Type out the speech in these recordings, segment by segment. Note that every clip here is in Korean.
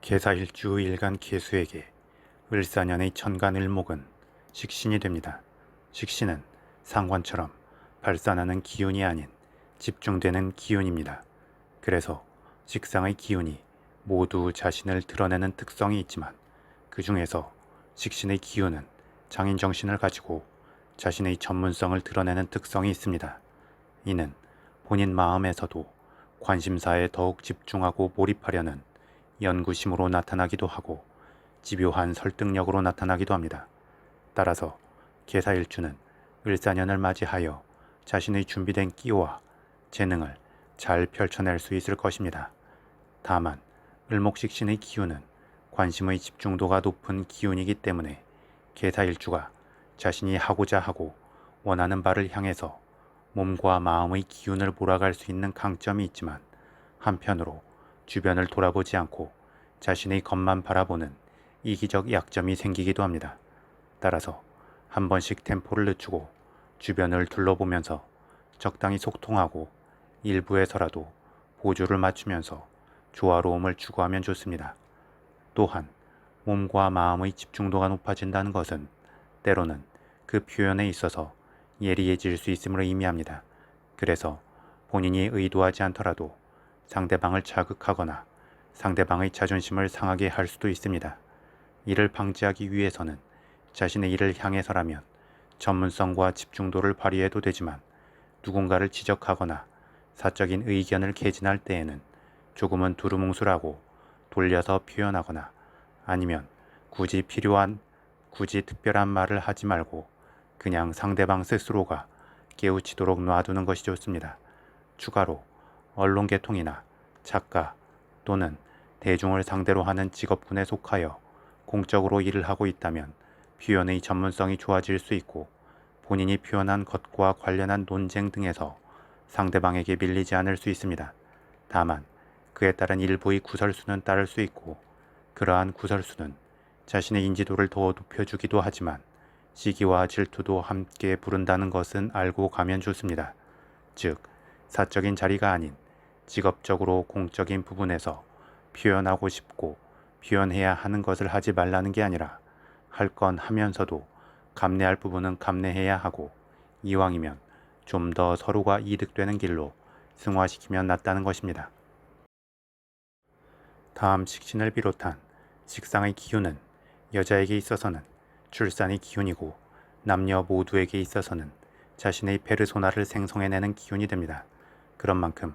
개사일 주 일간 개수에게 을사년의 천간 을목은 식신이 됩니다. 식신은 상관처럼 발산하는 기운이 아닌 집중되는 기운입니다. 그래서 식상의 기운이 모두 자신을 드러내는 특성이 있지만 그 중에서 식신의 기운은 장인 정신을 가지고 자신의 전문성을 드러내는 특성이 있습니다. 이는 본인 마음에서도 관심사에 더욱 집중하고 몰입하려는 연구심으로 나타나기도 하고 집요한 설득력으로 나타나기도 합니다. 따라서 개사일주는 을사년을 맞이하여 자신의 준비된 끼와 재능을 잘 펼쳐낼 수 있을 것입니다. 다만 을목식신의 기운은 관심의 집중도가 높은 기운이기 때문에 개사일주가 자신이 하고자 하고 원하는 바를 향해서 몸과 마음의 기운을 몰아갈 수 있는 강점이 있지만 한편으로 주변을 돌아보지 않고 자신의 것만 바라보는 이기적 약점이 생기기도 합니다. 따라서 한 번씩 템포를 늦추고 주변을 둘러보면서 적당히 소통하고 일부에서라도 보조를 맞추면서 조화로움을 추구하면 좋습니다. 또한 몸과 마음의 집중도가 높아진다는 것은 때로는 그 표현에 있어서 예리해질 수 있음을 의미합니다. 그래서 본인이 의도하지 않더라도 상대방을 자극하거나 상대방의 자존심을 상하게 할 수도 있습니다. 이를 방지하기 위해서는 자신의 일을 향해서라면 전문성과 집중도를 발휘해도 되지만 누군가를 지적하거나 사적인 의견을 개진할 때에는 조금은 두루뭉술하고 돌려서 표현하거나 아니면 굳이 필요한 굳이 특별한 말을 하지 말고 그냥 상대방 스스로가 깨우치도록 놔두는 것이 좋습니다. 추가로 언론계통이나 작가 또는 대중을 상대로 하는 직업군에 속하여 공적으로 일을 하고 있다면 표현의 전문성이 좋아질 수 있고 본인이 표현한 것과 관련한 논쟁 등에서 상대방에게 밀리지 않을 수 있습니다. 다만 그에 따른 일부의 구설수는 따를 수 있고 그러한 구설수는 자신의 인지도를 더 높여주기도 하지만 시기와 질투도 함께 부른다는 것은 알고 가면 좋습니다. 즉, 사적인 자리가 아닌 직업적으로 공적인 부분에서 표현하고 싶고 표현해야 하는 것을 하지 말라는 게 아니라 할 건 하면서도 감내할 부분은 감내해야 하고 이왕이면 좀 더 서로가 이득되는 길로 승화시키면 낫다는 것입니다. 다음 식신을 비롯한 식상의 기운은 여자에게 있어서는 출산의 기운이고 남녀 모두에게 있어서는 자신의 페르소나를 생성해내는 기운이 됩니다. 그런 만큼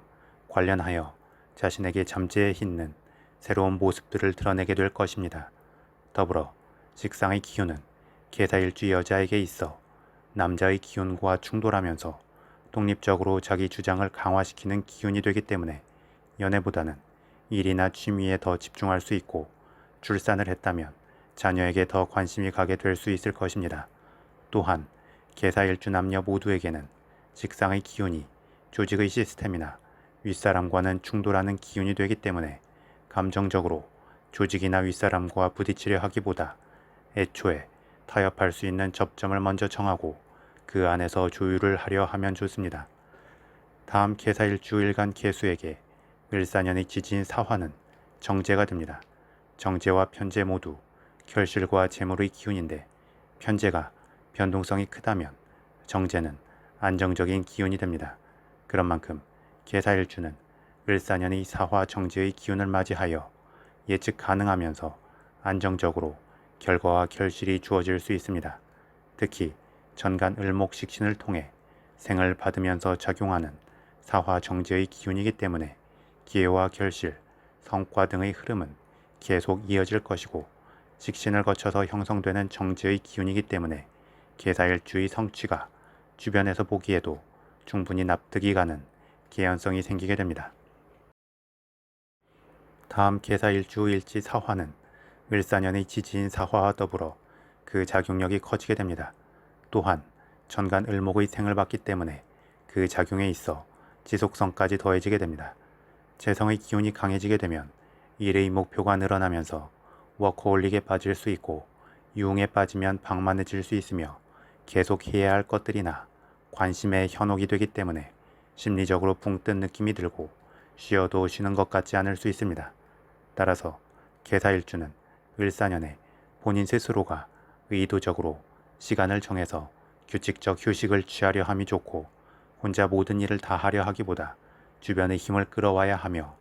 관련하여 자신에게 잠재해 있는 새로운 모습들을 드러내게 될 것입니다. 더불어 식상의 기운은 계사일주 여자에게 있어 남자의 기운과 충돌하면서 독립적으로 자기 주장을 강화시키는 기운이 되기 때문에 연애보다는 일이나 취미에 더 집중할 수 있고 출산을 했다면 자녀에게 더 관심이 가게 될 수 있을 것입니다. 또한 계사일주 남녀 모두에게는 직상의 기운이 조직의 시스템이나 윗사람과는 충돌하는 기운이 되기 때문에 감정적으로 조직이나 윗사람과 부딪히려 하기보다 애초에 타협할 수 있는 접점을 먼저 정하고 그 안에서 조율을 하려 하면 좋습니다. 다음 계사일주 일간 계수에게 을사년의 지진 사화는 정제가 됩니다. 정제와 편제 모두 결실과 재물의 기운인데 편제가 변동성이 크다면 정제는 안정적인 기운이 됩니다. 그런 만큼 계사일주는 을사년의 사화 정제의 기운을 맞이하여 예측 가능하면서 안정적으로 결과와 결실이 주어질 수 있습니다. 특히 전간 을목 식신을 통해 생을 받으면서 작용하는 사화 정제의 기운이기 때문에 기회와 결실, 성과 등의 흐름은 계속 이어질 것이고 식신을 거쳐서 형성되는 정제의 기운이기 때문에 계사일주의 성취가 주변에서 보기에도 충분히 납득이 가는 개연성이 생기게 됩니다. 다음 계사일주 일지 사화는 을사년의 지지인 사화와 더불어 그 작용력이 커지게 됩니다. 또한 전간 을목의 생을 받기 때문에 그 작용에 있어 지속성까지 더해지게 됩니다. 재성의 기운이 강해지게 되면 일의 목표가 늘어나면서 워커홀릭에 빠질 수 있고 유흥에 빠지면 방만해질 수 있으며 계속 해야 할 것들이나 관심의 현혹이 되기 때문에 심리적으로 붕 뜬 느낌이 들고 쉬어도 쉬는 것 같지 않을 수 있습니다. 따라서 개사일주는 을사년에 본인 스스로가 의도적으로 시간을 정해서 규칙적 휴식을 취하려 함이 좋고 혼자 모든 일을 다 하려 하기보다 주변의 힘을 끌어와야 하며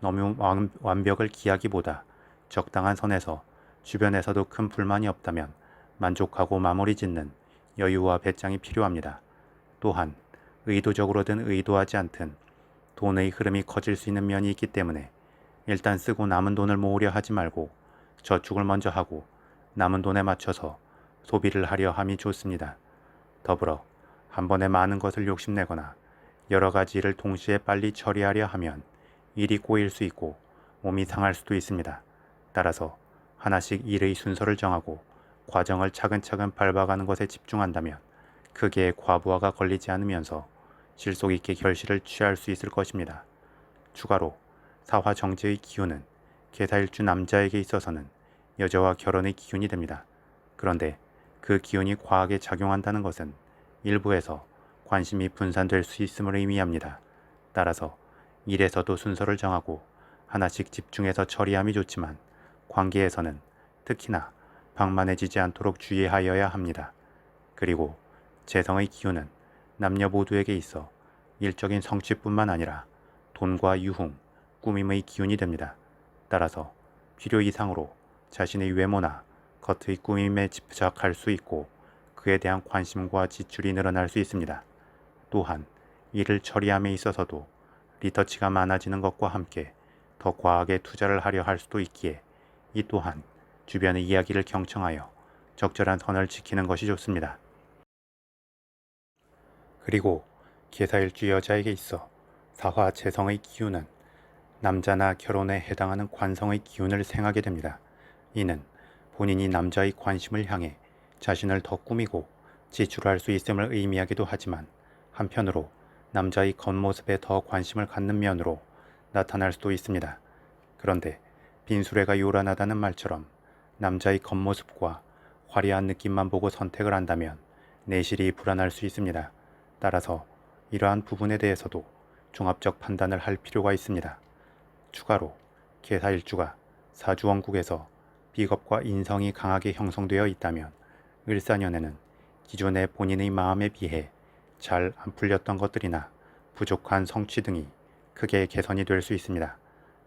너무 완, 완벽을 기하기보다 적당한 선에서 주변에서도 큰 불만이 없다면 만족하고 마무리 짓는 여유와 배짱이 필요합니다. 또한 의도적으로든 의도하지 않든 돈의 흐름이 커질 수 있는 면이 있기 때문에 일단 쓰고 남은 돈을 모으려 하지 말고 저축을 먼저 하고 남은 돈에 맞춰서 소비를 하려 함이 좋습니다. 더불어 한 번에 많은 것을 욕심내거나 여러 가지 일을 동시에 빨리 처리하려 하면 일이 꼬일 수 있고 몸이 상할 수도 있습니다. 따라서 하나씩 일의 순서를 정하고 과정을 차근차근 밟아가는 것에 집중한다면 크게 과부하가 걸리지 않으면서 실속 있게 결실을 취할 수 있을 것입니다. 추가로 사화 정제의 기운은 개사일주 남자에게 있어서는 여자와 결혼의 기운이 됩니다. 그런데 그 기운이 과하게 작용한다는 것은 일부에서 관심이 분산될 수 있음을 의미합니다. 따라서 일에서도 순서를 정하고 하나씩 집중해서 처리함이 좋지만 관계에서는 특히나 방만해지지 않도록 주의하여야 합니다. 그리고 재성의 기운은 남녀 모두에게 있어 일적인 성취뿐만 아니라 돈과 유흥, 꾸밈의 기운이 됩니다. 따라서 필요 이상으로 자신의 외모나 겉의 꾸밈에 집착할 수 있고 그에 대한 관심과 지출이 늘어날 수 있습니다. 또한 일을 처리함에 있어서도 리터치가 많아지는 것과 함께 더 과하게 투자를 하려 할 수도 있기에 이 또한 주변의 이야기를 경청하여 적절한 선을 지키는 것이 좋습니다. 그리고 개사일주 여자에게 있어 사화 재성의 기운은 남자나 결혼에 해당하는 관성의 기운을 생하게 됩니다. 이는 본인이 남자의 관심을 향해 자신을 더 꾸미고 지출할 수 있음을 의미하기도 하지만 한편으로 남자의 겉모습에 더 관심을 갖는 면으로 나타날 수도 있습니다. 그런데 빈수레가 요란하다는 말처럼 남자의 겉모습과 화려한 느낌만 보고 선택을 한다면 내실이 불안할 수 있습니다. 따라서 이러한 부분에 대해서도 종합적 판단을 할 필요가 있습니다. 추가로 개사일주가 사주원국에서 비겁과 인성이 강하게 형성되어 있다면 을사년에는 기존의 본인의 마음에 비해 잘 안 풀렸던 것들이나 부족한 성취 등이 크게 개선이 될 수 있습니다.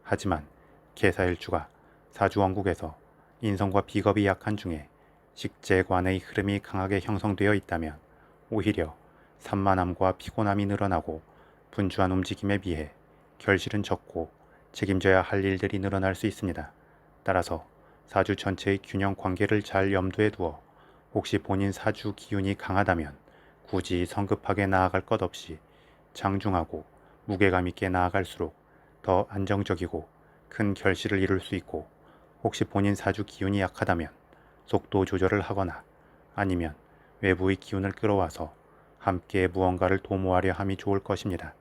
하지만 개사일주가 사주원국에서 인성과 비겁이 약한 중에 식재관의 흐름이 강하게 형성되어 있다면 오히려 산만함과 피곤함이 늘어나고 분주한 움직임에 비해 결실은 적고 책임져야 할 일들이 늘어날 수 있습니다. 따라서 사주 전체의 균형 관계를 잘 염두에 두어 혹시 본인 사주 기운이 강하다면 굳이 성급하게 나아갈 것 없이 장중하고 무게감 있게 나아갈수록 더 안정적이고 큰 결실을 이룰 수 있고 혹시 본인 사주 기운이 약하다면 속도 조절을 하거나 아니면 외부의 기운을 끌어와서 함께 무언가를 도모하려 함이 좋을 것입니다.